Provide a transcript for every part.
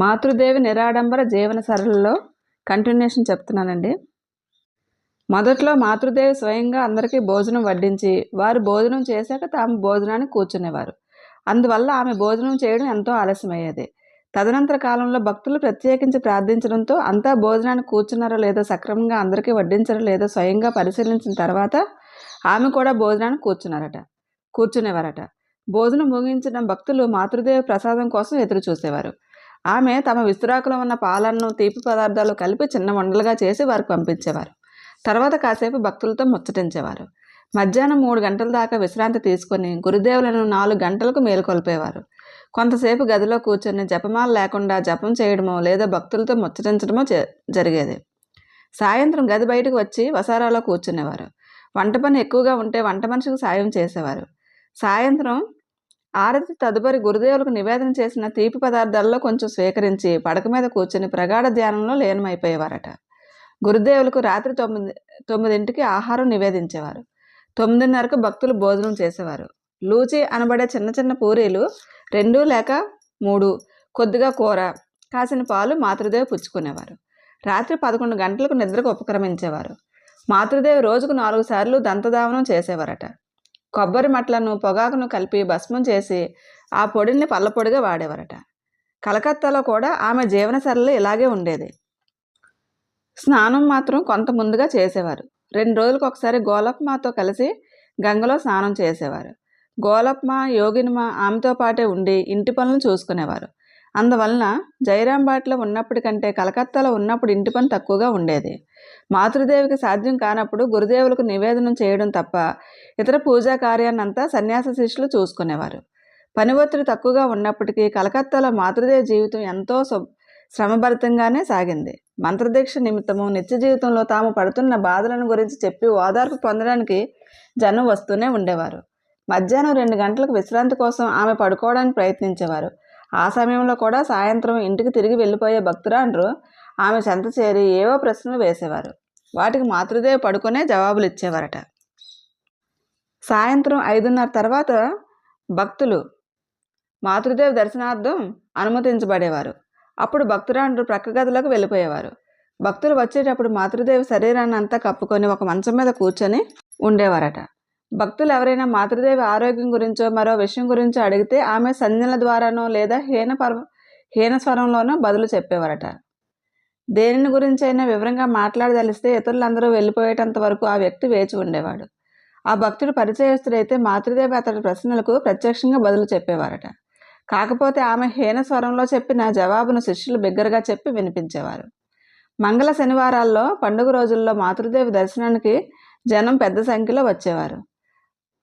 మాతృదేవి నిరాడంబర జీవన సరళిలో కంటిన్యూషన్ చెప్తున్నానండి. మొదట్లో మాతృదేవి స్వయంగా అందరికీ భోజనం వడ్డించి వారు భోజనం చేశాక తాము భోజనాన్ని కూర్చునేవారు. అందువల్ల ఆమె భోజనం చేయడం ఎంతో ఆలస్యమయ్యేది. తదనంతర కాలంలో భక్తులు ప్రత్యేకించి ప్రార్థించడంతో అంతా భోజనాన్ని కూర్చున్నారో లేదో సక్రమంగా అందరికీ వడ్డించారో లేదో స్వయంగా పరిశీలించిన తర్వాత ఆమె కూడా భోజనాన్ని కూర్చున్నారట కూర్చునేవారట. భోజనం ముగించిన భక్తులు మాతృదేవి ప్రసాదం కోసం ఎదురు చూసేవారు ఆమె తమ విస్తురాకులో ఉన్న పాలన్ను తీపి పదార్థాలు కలిపి చిన్న వండలుగా చేసి వారికి పంపించేవారు. తర్వాత కాసేపు భక్తులతో ముచ్చటించేవారు. మధ్యాహ్నం మూడు గంటల దాకా విశ్రాంతి తీసుకొని గురుదేవులను నాలుగు గంటలకు మేలుకొల్పేవారు. కొంతసేపు గదిలో కూర్చొని జపమాల లేకుండా జపం చేయడమో లేదా భక్తులతో ముచ్చటించడమో జ- జరిగేది. సాయంత్రం గది బయటకు వచ్చి వసారాలో కూర్చునేవారు. వంట పని ఎక్కువగా ఉంటే వంట మనిషికి సాయం చేసేవారు. సాయంత్రం ఆరతి తదుపరి గురుదేవులకు నివేదన చేసిన తీపి పదార్థాల్లో కొంచెం స్వీకరించి పడక మీద కూర్చుని ప్రగాఢ ధ్యానంలో లీనమైపోయేవారట. గురుదేవులకు రాత్రి తొమ్మిది తొమ్మిదింటికి ఆహారం నివేదించేవారు. తొమ్మిదిన్నరకు భక్తులు భోజనం చేసేవారు. లూచి అనబడే చిన్న చిన్న పూరీలు రెండు లేక మూడు కొద్దిగా కూర కాసిన పాలు మాతృదేవి పుచ్చుకునేవారు. రాత్రి పదకొండు గంటలకు నిద్రకు ఉపక్రమించేవారు. మాతృదేవి రోజుకు నాలుగు సార్లు దంతధావనం చేసేవారట. కొబ్బరి మట్లను పొగాకును కలిపి భస్మం చేసి ఆ పొడిని పల్లపొడిగా వాడేవారట. కలకత్తాలో కూడా ఆమె జీవనశైలి ఇలాగే ఉండేది. స్నానం మాత్రం కొంత ముందుగా చేసేవారు. రెండు రోజులకు ఒకసారి గోలప్మాతో కలిసి గంగలో స్నానం చేసేవారు. గోలప్మ యోగినిమ ఆమెతో పాటే ఉండి ఇంటి పనులు చూసుకునేవారు. అందువలన జైరాంబాట్లో ఉన్నప్పటికంటే కలకత్తాలో ఉన్నప్పుడు ఇంటి పని తక్కువగా ఉండేది. మాతృదేవికి సాధ్యం కానప్పుడు గురుదేవులకు నివేదనం చేయడం తప్ప ఇతర పూజా కార్యాన్నంతా సన్యాస శిష్యులు చూసుకునేవారు. పని ఒత్తిడి తక్కువగా ఉన్నప్పటికీ కలకత్తాలో మాతృదేవి జీవితం ఎంతో సు శ్రమభరితంగానే సాగింది. మంత్రదీక్ష నిమిత్తము నిత్య జీవితంలో తాము పడుతున్న బాధలను గురించి చెప్పి ఓదార్పు పొందడానికి జనం వస్తూనే ఉండేవారు. మధ్యాహ్నం రెండు గంటలకు విశ్రాంతి కోసం ఆమె పడుకోవడానికి ప్రయత్నించేవారు. ఆ సమయంలో కూడా సాయంత్రం ఇంటికి తిరిగి వెళ్ళిపోయే భక్తురాండ్రు ఆమె చెంత చేరి ఏవో ప్రశ్నలు వేసేవారు. వాటికి మాతృదేవి పడుకునే జవాబులు ఇచ్చేవారట. సాయంత్రం ఐదున్నర తర్వాత భక్తులు మాతృదేవి దర్శనార్థం అనుమతించబడేవారు. అప్పుడు భక్తురాండ్రు ప్రక్క గదిలోకి వెళ్ళిపోయేవారు. భక్తులు వచ్చేటప్పుడు మాతృదేవి శరీరాన్ని అంతా కప్పుకొని ఒక మంచం మీద కూర్చొని ఉండేవారట. భక్తులు ఎవరైనా మాతృదేవి ఆరోగ్యం గురించో మరో విషయం గురించో అడిగితే ఆమె సంజ్ఞల ద్వారానో లేదా హీన పర్వ హీన స్వరంలోనో బదులు చెప్పేవారట. దేనిని గురించైనా వివరంగా మాట్లాడదలిస్తే ఇతరులందరూ వెళ్ళిపోయేటంత వరకు ఆ వ్యక్తి వేచి ఉండేవాడు. ఆ భక్తుడు పరిచయస్తుడైతే మాతృదేవి అతడి ప్రశ్నలకు ప్రత్యక్షంగా బదులు చెప్పేవారట. కాకపోతే ఆమె హీన స్వరంలో చెప్పిన జవాబును శిష్యులు బిగ్గరగా చెప్పి వినిపించేవారు. మంగళ శనివారాల్లో పండుగ రోజుల్లో మాతృదేవి దర్శనానికి జనం పెద్ద సంఖ్యలో వచ్చేవారు.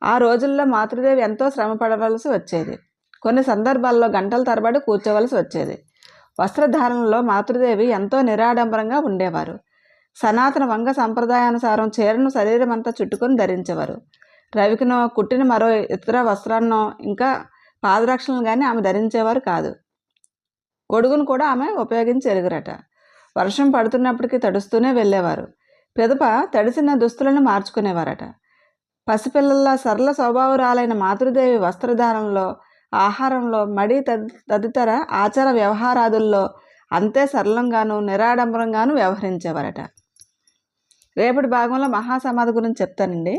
ఆ రోజుల్లో మాతృదేవి ఎంతో శ్రమ పడవలసి వచ్చేది. కొన్ని సందర్భాల్లో గంటల తరబడి కూర్చోవలసి వచ్చేది. వస్త్రధారణలో మాతృదేవి ఎంతో నిరాడంబరంగా ఉండేవారు. సనాతన వంగ సంప్రదాయానుసారం చీరను శరీరం అంతా చుట్టుకొని ధరించేవారు. రవికినో కుట్టిన మరో ఇతర వస్త్రాన్నో ఇంకా పాదరక్షలను కానీ ఆమె ధరించేవారు కాదు. గొడుగును కూడా ఆమె ఉపయోగించి ఎరుగురట. వర్షం పడుతున్నప్పటికీ తడుస్తూనే వెళ్ళేవారు. పిదప తడిసిన దుస్తులను మార్చుకునేవారట. పసిపిల్లల సరళ స్వభావరాలైన మాతృదేవి వస్త్రధారణలో ఆహారంలో మడి తదితర ఆచార వ్యవహారాదుల్లో అంతే సరళంగాను నిరాడంబరంగాను వ్యవహరించేవారట. రేపటి భాగంలో మహాసమాధి గురించి చెప్తానండి.